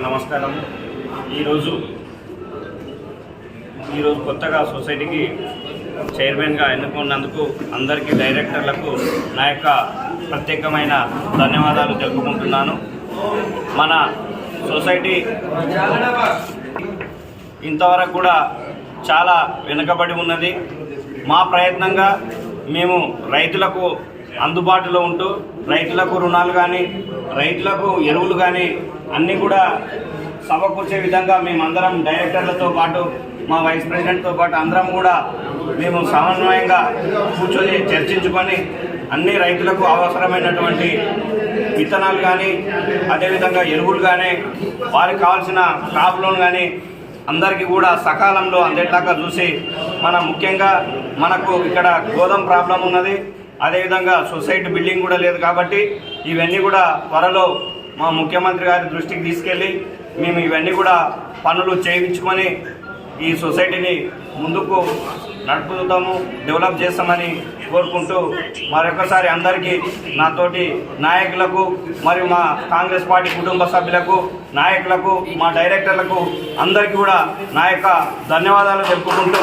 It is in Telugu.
నమస్కారం. ఈరోజు ఈరోజు కొత్తగా సొసైటీకి చైర్మన్గా ఎన్నుకున్నందుకు అందరికీ డైరెక్టర్లకు నా యొక్క ప్రత్యేకమైన ధన్యవాదాలు తెలుపుకుంటున్నాను. మన సొసైటీ ఇంతవరకు కూడా చాలా వెనుకబడి ఉన్నది. మా ప్రయత్నంగా మేము రైతులకు అందుబాటులో ఉంటూ రైతులకు రుణాలు కానీ రైతులకు ఎరువులు కానీ అన్నీ కూడా సమకూర్చే విధంగా మేమందరం డైరెక్టర్లతో పాటు మా వైస్ ప్రెసిడెంట్తో పాటు అందరం కూడా మేము సమన్వయంగా కూర్చొని చర్చించుకొని అన్ని రైతులకు అవసరమైనటువంటి విత్తనాలు కానీ అదేవిధంగా ఎరువులు కానీ వారికి కావాల్సిన క్రాప్ లోన్ కానీ అందరికీ కూడా సకాలంలో అందేట్లాగా చూసి మన ముఖ్యంగా మనకు ఇక్కడ గోధుమ ప్రాబ్లం ఉన్నది. అదేవిధంగా సొసైటీ బిల్డింగ్ కూడా లేదు కాబట్టి ఇవన్నీ కూడా త్వరలో మా ముఖ్యమంత్రి గారి దృష్టికి తీసుకెళ్ళి మేము ఇవన్నీ కూడా పనులు చేయించుకొని ఈ సొసైటీని ముందుకు నడుపుతాము డెవలప్ చేస్తామని కోరుకుంటూ మరొకసారి అందరికీ నాతోటి నాయకులకు మరియు మా కాంగ్రెస్ పార్టీ కుటుంబ సభ్యులకు నాయకులకు మా డైరెక్టర్లకు అందరికీ కూడా నా యొక్క ధన్యవాదాలు తెలుపుకుంటూ